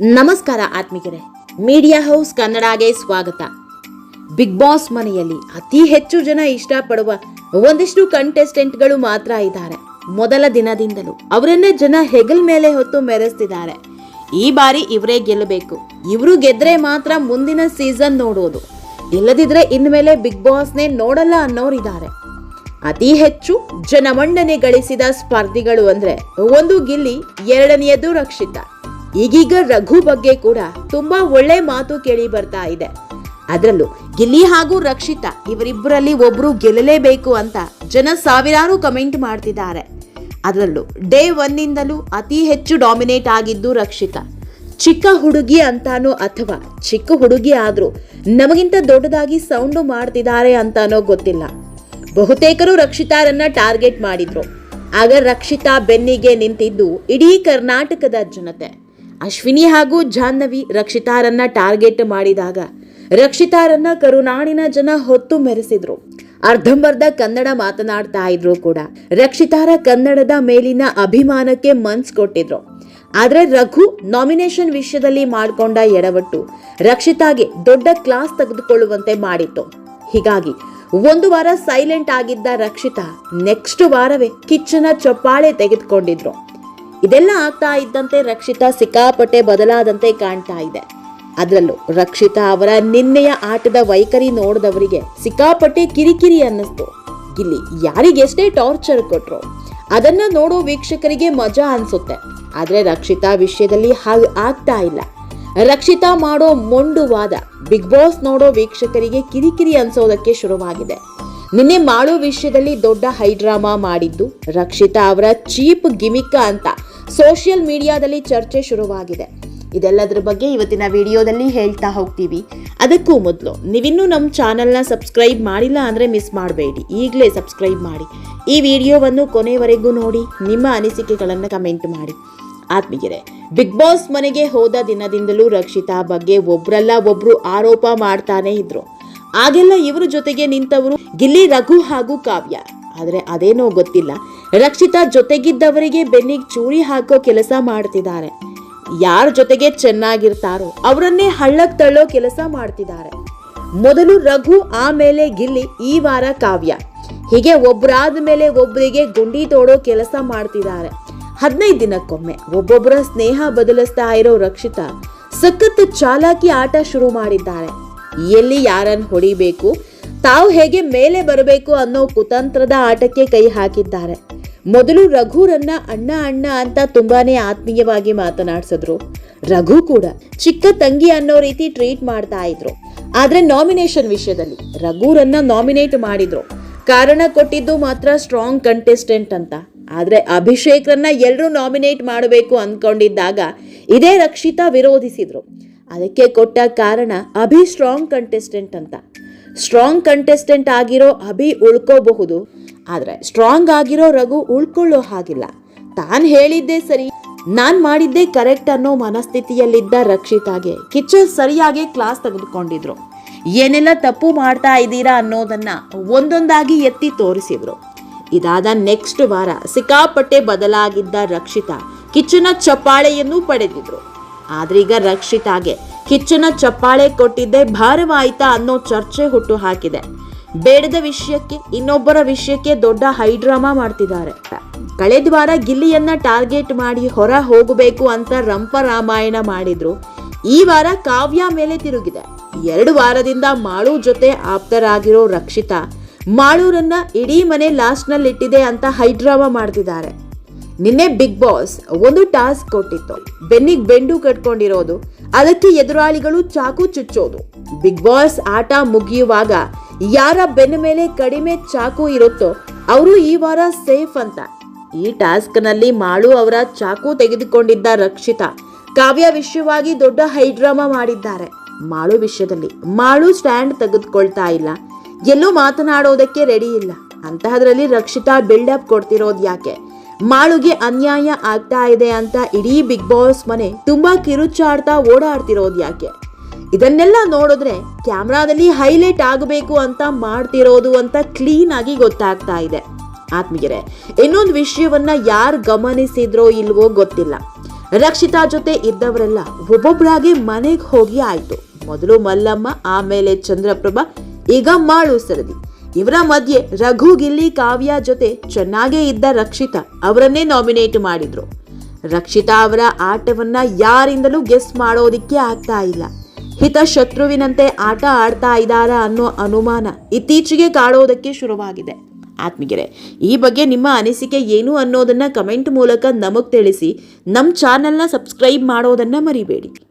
ನಮಸ್ಕಾರ ಆತ್ಮಿಕರೇ. Media house ಕನ್ನಡಗೆ ಸ್ವಾಗತ. Big boss ಮನೆಯಲ್ಲಿ ಅತಿ ಹೆಚ್ಚು ಜನ ಇಷ್ಟಪಡುವ ಒಂದಿಷ್ಟು ಕಂಟೆಸ್ಟೆಂಟ್ಗಳು ಮಾತ್ರ ಇದ್ದಾರೆ. ಮೊದಲ ದಿನದಿಂದಲೂ ಅವರನ್ನೇ ಜನ ಹೆಗಲ್ ಮೇಲೆ ಹೊತ್ತು ಮೆರೆಸ್ತಿದ್ದಾರೆ. ಈ ಬಾರಿ ಇವರೇ ಗೆಲ್ಲಬೇಕು. ಇವರು ಗೆದ್ರೆ ಮಾತ್ರ ಮುಂದಿನ ಸೀಸನ್ ನೋಡೋದು. ಇಲ್ಲದಿದ್ರೆ ಇನ್ಮೇಲೆ ಬಿಗ್ ಬಾಸ್ನೇ ನೋಡಲ್ಲ ಅನ್ನೋರಿದ್ದಾರೆ. ಅತಿ ಹೆಚ್ಚು ಜನಮಂಡನೆ ಗಳಿಸಿದ ಸ್ಪರ್ಧಿಗಳು ಅಂದ್ರೆ ಒಂದು ಗಿಲ್ಲಿ, ಎರಡನೆಯದು ರಕ್ಷಿತಾ. ಈಗೀಗ ರಘು ಬಗ್ಗೆ ಕೂಡ ತುಂಬಾ ಒಳ್ಳೆ ಮಾತು ಕೇಳಿ ಬರ್ತಾ ಇದೆ. ಅದರಲ್ಲೂ ಗಿಲ್ಲಿ ಹಾಗೂ ರಕ್ಷಿತಾ ಇವರಿಬ್ಬರಲ್ಲಿ ಒಬ್ರು ಗೆಲ್ಲಲೇಬೇಕು ಅಂತ ಜನ ಸಾವಿರಾರು ಕಮೆಂಟ್ ಮಾಡ್ತಿದ್ದಾರೆ. ಅದರಲ್ಲೂ ಡೇ ಒನ್ನಿಂದಲೂ ಅತಿ ಹೆಚ್ಚು ಡಾಮಿನೇಟ್ ಆಗಿದ್ದು ರಕ್ಷಿತಾ. ಚಿಕ್ಕ ಹುಡುಗಿ ಅಂತಾನೋ ಅಥವಾ ಚಿಕ್ಕ ಹುಡುಗಿ ಆದ್ರೂ ನಮಗಿಂತ ದೊಡ್ಡದಾಗಿ ಸೌಂಡು ಮಾಡ್ತಿದ್ದಾರೆ ಅಂತಾನೋ ಗೊತ್ತಿಲ್ಲ. ಬಹುತೇಕರು ರಕ್ಷಿತಾರನ್ನ ಟಾರ್ಗೆಟ್ ಮಾಡಿದ್ರು. ಆಗ ರಕ್ಷಿತಾ ಬೆನ್ನಿಗೆ ನಿಂತಿದ್ದು ಇಡೀ ಕರ್ನಾಟಕದ ಜನತೆ. ಅಶ್ವಿನಿ ಹಾಗೂ ಜಾಹ್ನವಿ ರಕ್ಷಿತಾರನ್ನ ಟಾರ್ಗೆಟ್ ಮಾಡಿದಾಗ ರಕ್ಷಿತಾರನ್ನ ಕರುನಾಡಿನ ಜನ ಹೊತ್ತು ಮೆರೆಸಿದ್ರು. ಅರ್ಧಂಬರ್ಧ ಕನ್ನಡ ಮಾತನಾಡ್ತಾ ಇದ್ರು ಕೂಡ. ರಕ್ಷಿತಾರ ಕನ್ನಡದ ಮೇಲಿನ ಅಭಿಮಾನಕ್ಕೆ ಮನ್ಸ್ ಕೊಟ್ಟಿದ್ರು. ಆದರೆ ರಘು ನಾಮಿನೇಷನ್ ವಿಷಯದಲ್ಲಿ ಮಾಡ್ಕೊಂಡ ಎಡವಟ್ಟು ರಕ್ಷಿತಾಗೆ ದೊಡ್ಡ ಕ್ಲಾಸ್ ತೆಗೆದುಕೊಳ್ಳುವಂತೆ ಮಾಡಿತ್ತು. ಹೀಗಾಗಿ ಒಂದು ವಾರ ಸೈಲೆಂಟ್ ಆಗಿದ್ದ ರಕ್ಷಿತಾ ನೆಕ್ಸ್ಟ್ ವಾರವೇ ಕಿಚ್ಚನ ಚಪ್ಪಾಳೆ ತೆಗೆದುಕೊಂಡಿದ್ರು. ಇದೆಲ್ಲ ಆಗ್ತಾ ಇದ್ದಂತೆ ರಕ್ಷಿತಾ ಸಿಕ್ಕಾಪಟ್ಟೆ ಬದಲಾದಂತೆ ಕಾಣ್ತಾ ಇದೆ. ಅದರಲ್ಲೂ ರಕ್ಷಿತಾ ಅವರ ನಿನ್ನೆಯ ಆಟದ ವೈಖರಿ ನೋಡಿದವರಿಗೆ ಸಿಕ್ಕಾಪಟ್ಟೆ ಕಿರಿಕಿರಿ ಅನ್ನಿಸ್ತು. ಇಲ್ಲಿ ಯಾರಿಗೆಷ್ಟೇ ಟಾರ್ಚರ್ ಕೊಟ್ರು ಅದನ್ನ ನೋಡೋ ವೀಕ್ಷಕರಿಗೆ ಮಜಾ ಅನ್ಸುತ್ತೆ. ಆದ್ರೆ ರಕ್ಷಿತಾ ವಿಷಯದಲ್ಲಿ ಹಾಗೆ ಆಗ್ತಾ ಇಲ್ಲ. ರಕ್ಷಿತಾ ಮಾಡೋ ಮೊಂಡುವಾದ ಬಿಗ್ ಬಾಸ್ ನೋಡೋ ವೀಕ್ಷಕರಿಗೆ ಕಿರಿಕಿರಿ ಅನ್ಸೋದಕ್ಕೆ ಶುರುವಾಗಿದೆ. ನಿನ್ನೆ ಮಾಡೋ ವಿಷಯದಲ್ಲಿ ದೊಡ್ಡ ಹೈಡ್ರಾಮಾ ಮಾಡಿದ್ದು ರಕ್ಷಿತಾ ಅವರ ಚೀಪ್ ಗಿಮಿಕ್ಕ ಅಂತ ಸೋಷಿಯಲ್ ಮೀಡಿಯಾದಲ್ಲಿ ಚರ್ಚೆ ಶುರುವಾಗಿದೆ. ಇದೆಲ್ಲದರ ಬಗ್ಗೆ ಇವತ್ತಿನ ವಿಡಿಯೋದಲ್ಲಿ ಹೇಳ್ತಾ ಹೋಗ್ತೀವಿ. ಅದಕ್ಕೂ ಮೊದಲು, ನೀವಿನ್ನೂ ನಮ್ಮ ಚಾನಲ್ನ ಸಬ್ಸ್ಕ್ರೈಬ್ ಮಾಡಿಲ್ಲ ಅಂದರೆ ಮಿಸ್ ಮಾಡಬೇಡಿ. ಈಗಲೇ ಸಬ್ಸ್ಕ್ರೈಬ್ ಮಾಡಿ. ಈ ವಿಡಿಯೋವನ್ನು ಕೊನೆವರೆಗೂ ನೋಡಿ, ನಿಮ್ಮ ಅನಿಸಿಕೆಗಳನ್ನು ಕಮೆಂಟ್ ಮಾಡಿ. ಆತ್ಮೀಯರೇ, ಬಿಗ್ ಬಾಸ್ ಮನೆಗೆ ಹೋದ ದಿನದಿಂದಲೂ ರಕ್ಷಿತಾ ಬಗ್ಗೆ ಒಬ್ರಲ್ಲ ಒಬ್ರು ಆರೋಪ ಮಾಡ್ತಾನೇ ಇದ್ರು. ಆಗೆಲ್ಲ ಇವರ ಜೊತೆಗೆ ನಿಂತವರು ಗಿಲ್ಲಿ ರಘು ಹಾಗೂ ಕಾವ್ಯ. ಆದ್ರೆ ಅದೇನೋ ಗೊತ್ತಿಲ್ಲ. ರಕ್ಷಿತಾ ಜೊತೆಗಿದ್ದವರಿಗೆ ಬೆನ್ನಿಗೆ ಚೂರಿ ಹಾಕೋ ಕೆಲಸ ಮಾಡ್ತಿದ್ದಾರೆ. ಯಾರ ಜೊತೆಗೆ ಚೆನ್ನಾಗಿರ್ತಾರೋ ಅವರನ್ನೇ ಹಳ್ಳಕ್ಕೆ ತಳ್ಳೋ ಕೆಲಸ ಮಾಡ್ತಿದ್ದಾರೆ. ಮೊದಲು ರಘು, ಆಮೇಲೆ ಗಿಲ್ಲಿ, ಈ ವಾರ ಕಾವ್ಯ. ಹೀಗೆ ಒಬ್ಬರಾದ ಮೇಲೆ ಒಬ್ಬರಿಗೆ ಗುಂಡಿ ತೋಡೋ ಕೆಲಸ ಮಾಡ್ತಿದ್ದಾರೆ. ಹದಿನೈದು ದಿನಕ್ಕೊಮ್ಮೆ ಒಬ್ಬೊಬ್ಬರ ಸ್ನೇಹ ಬದಲಿಸ್ತಾ ಇರೋ ರಕ್ಷಿತಾ ಸಖತ್ ಚಾಲಾಕಿ ಆಟ ಶುರು ಮಾಡಿದ್ದಾರೆ. ಎಲ್ಲಿ ಯಾರನ್ನು ಹೊಡಿಬೇಕು? ತಾವು ಹೇಗೆ ಮೇಲೆ ಬರಬೇಕು ಅನ್ನೋ ಕುತಂತ್ರದ ಆಟಕ್ಕೆ ಕೈ ಹಾಕಿದ್ದಾರೆ. ಮೊದಲು ರಘುರನ್ನ ಅಣ್ಣ ಅಣ್ಣ ಅಂತ ತುಂಬಾನೇ ಆತ್ಮೀಯವಾಗಿ ಮಾತನಾಡ್ಸಿದ್ರು. ರಘು ಕೂಡ ಚಿಕ್ಕ ತಂಗಿ ಅನ್ನೋ ರೀತಿ ಟ್ರೀಟ್ ಮಾಡ್ತಾ ಇದ್ರು. ಆದ್ರೆ ನಾಮಿನೇಷನ್ ವಿಷಯದಲ್ಲಿ ರಘುರನ್ನ ನಾಮಿನೇಟ್ ಮಾಡಿದ್ರು. ಕಾರಣ ಕೊಟ್ಟಿದ್ದು ಮಾತ್ರ ಸ್ಟ್ರಾಂಗ್ ಕಂಟೆಸ್ಟೆಂಟ್ ಅಂತ. ಆದ್ರೆ ಅಭಿಷೇಕ್ರನ್ನ ಎಲ್ಲರೂ ನಾಮಿನೇಟ್ ಮಾಡಬೇಕು ಅಂದ್ಕೊಂಡಿದ್ದಾಗ ಇದೇ ರಕ್ಷಿತಾ ವಿರೋಧಿಸಿದ್ರು. ಅದಕ್ಕೆ ಕೊಟ್ಟ ಕಾರಣ ಅಭಿ ಸ್ಟ್ರಾಂಗ್ ಕಂಟೆಸ್ಟೆಂಟ್ ಅಂತ. ಸ್ಟ್ರಾಂಗ್ ಕಂಟೆಸ್ಟೆಂಟ್ ಆಗಿರೋ ಅಭಿ ಉಳ್ಕೋಬಹುದು. ಆದರೆ ಸ್ಟ್ರಾಂಗ್ ಆಗಿರೋ ರಘು ಉಳ್ಕೊಳ್ಳೋ ಹಾಗಿಲ್ಲ. ತಾನು ಹೇಳಿದ್ದೇ ಸರಿ. ನಾನ್ ಮಾಡಿದ್ದೆ ಕರೆಕ್ಟ್ ಅನ್ನೋ ಮನಸ್ಥಿತಿಯಲ್ಲಿದ್ದ ರಕ್ಷಿತಾಗೆ ಕಿಚ್ಚು ಸರಿಯಾಗಿ ಕ್ಲಾಸ್ ತೆಗೆದುಕೊಂಡಿದ್ರು. ಏನೆಲ್ಲ ತಪ್ಪು ಮಾಡ್ತಾ ಇದ್ದೀರಾ ಅನ್ನೋದನ್ನ ಒಂದೊಂದಾಗಿ ಎತ್ತಿ ತೋರಿಸಿದ್ರು. ಇದಾದ ನೆಕ್ಸ್ಟ್ ವಾರ ಸಿಕ್ಕಾಪಟ್ಟೆ ಬದಲಾಗಿದ್ದ ರಕ್ಷಿತಾ ಕಿಚ್ಚನ ಚಪ್ಪಾಳೆಯನ್ನು ಪಡೆದಿದ್ರು. ಆದ್ರೀಗ ರಕ್ಷಿತಾಗೆ ಕಿಚ್ಚನ ಚಪ್ಪಾಳೆ ಕೊಟ್ಟಿದ್ದೆ, ಭಾರವಾಯಿತಾ ಅನ್ನೋ ಚರ್ಚೆ ಹುಟ್ಟು ಹಾಕಿದೆ. ಬೇಡದ ವಿಷಯಕ್ಕೆ, ಇನ್ನೊಬ್ಬರ ವಿಷಯಕ್ಕೆ ದೊಡ್ಡ ಹೈಡ್ರಾಮಾ ಮಾಡ್ತಿದ್ದಾರೆ. ಕಳೆದ ವಾರ ಗಿಲ್ಲಿಯನ್ನ ಟಾರ್ಗೆಟ್ ಮಾಡಿ ಹೊರ ಹೋಗಬೇಕು ಅಂತ ರಂಪ ರಾಮಾಯಣ ಮಾಡಿದ್ರು. ಈ ವಾರ ಕಾವ್ಯ ಮೇಲೆ ತಿರುಗಿದೆ. ಎರಡು ವಾರದಿಂದ ಮಾಳು ಜೊತೆ ಆಪ್ತರಾಗಿರೋ ರಕ್ಷಿತಾ, ಮಾಳೂರನ್ನ ಇಡೀ ಮನೆ ಲಾಸ್ಟ್ನಲ್ಲಿ ಇಟ್ಟಿದೆ ಅಂತ ಹೈಡ್ರಾಮಾ ಮಾಡ್ತಿದ್ದಾರೆ. ನಿನ್ನೆ ಬಿಗ್ ಬಾಸ್ ಒಂದು ಟಾಸ್ಕ್ ಕೊಟ್ಟಿತ್ತು. ಬೆನ್ನಿಗೆ ಬೆಂಡು ಕಟ್ಕೊಂಡಿರೋದು. ಅದಕ್ಕೆ ಎದುರಾಳಿಗಳು ಚಾಕು ಚುಚ್ಚೋದು. ಬಿಗ್ ಬಾಸ್ ಆಟ ಮುಗಿಯುವಾಗ ಯಾರ ಬೆನ್ನ ಮೇಲೆ ಕಡಿಮೆ ಚಾಕು ಇರುತ್ತೋ ಅವರು ಈ ವಾರ ಸೇಫ್ ಅಂತ. ಈ ಟಾಸ್ಕ್ನಲ್ಲಿ ಮಾಳು ಅವರ ಚಾಕು ತೆಗೆದುಕೊಂಡಿದ್ದ ರಕ್ಷಿತಾ ಕಾವ್ಯ ವಿಷಯವಾಗಿ ದೊಡ್ಡ ಹೈಡ್ರಾಮಾ ಮಾಡಿದ್ದಾರೆ. ಮಾಳು ವಿಷಯದಲ್ಲಿ ಮಾಳು ಸ್ಟ್ಯಾಂಡ್ ತೆಗೆದುಕೊಳ್ತಾ ಇಲ್ಲ. ಎಲ್ಲೂ ಮಾತನಾಡೋದಕ್ಕೆ ರೆಡಿ ಇಲ್ಲ. ಅಂತಹದ್ರಲ್ಲಿ ರಕ್ಷಿತಾ ಬಿಲ್ಡಪ್ ಕೊಡ್ತಿರೋದು ಯಾಕೆ ಮಾಳುಗೆ ಅನ್ಯಾಯ ಆಗ್ತಾ ಇದೆ ಅಂತ ಇಡೀ ಬಿಗ್ ಬಾಸ್ ಮನೆ ತುಂಬಾ ಕಿರುಚಾಡ್ತಾ ಓಡಾಡ್ತಿರೋದು ಯಾಕೆ? ಇದನ್ನೆಲ್ಲ ನೋಡಿದ್ರೆ ಕ್ಯಾಮ್ರಾದಲ್ಲಿ ಹೈಲೈಟ್ ಆಗಬೇಕು ಅಂತ ಮಾಡ್ತಿರೋದು ಅಂತ ಕ್ಲೀನ್ ಆಗಿ ಗೊತ್ತಾಗ್ತಾ ಇದೆ. ಆತ್ಮೀಯರೇ, ಇನ್ನೊಂದು ವಿಷಯವನ್ನ ಯಾರು ಗಮನಿಸಿದ್ರೋ ಇಲ್ವೋ ಗೊತ್ತಿಲ್ಲ. ರಕ್ಷಿತಾ ಜೊತೆ ಇದ್ದವರೆಲ್ಲ ಒಬ್ಬೊಬ್ಬರಾಗಿ ಮನೆಗೆ ಹೋಗಿ ಆಯ್ತು. ಮೊದಲು ಮಲ್ಲಮ್ಮ, ಆಮೇಲೆ ಚಂದ್ರಪ್ರಭಾ, ಈಗ ಮಾಳು ಸರದಿ. ಇವರ ಮಧ್ಯೆ ರಘು ಗಿಲ್ಲಿ ಕಾವ್ಯ ಜೊತೆ ಚೆನ್ನಾಗೇ ಇದ್ದ ರಕ್ಷಿತಾ ಅವರನ್ನೇ ನಾಮಿನೇಟ್ ಮಾಡಿದ್ರು. ರಕ್ಷಿತಾ ಅವರ ಆಟವನ್ನ ಯಾರಿಂದಲೂ ಗೆಸ್ ಮಾಡೋದಿಕ್ಕೆ ಆಗ್ತಾ ಇಲ್ಲ. ಹಿತ ಶತ್ರುವಿನಂತೆ ಆಟ ಆಡ್ತಾ ಇದ್ದಾರ ಅನ್ನೋ ಅನುಮಾನ ಇತ್ತೀಚೆಗೆ ಕಾಡೋದಕ್ಕೆ ಶುರುವಾಗಿದೆ. ಆತ್ಮಿಗೆರೆ ಈ ಬಗ್ಗೆ ನಿಮ್ಮ ಅನಿಸಿಕೆ ಏನು ಅನ್ನೋದನ್ನ ಕಮೆಂಟ್ ಮೂಲಕ ನಮಗೆ ತಿಳಿಸಿ ನಮ್ಮ ಚಾನೆಲ್ನ ಸಬ್ಸ್ಕ್ರೈಬ್ ಮಾಡೋದನ್ನ ಮರಿಬೇಡಿ.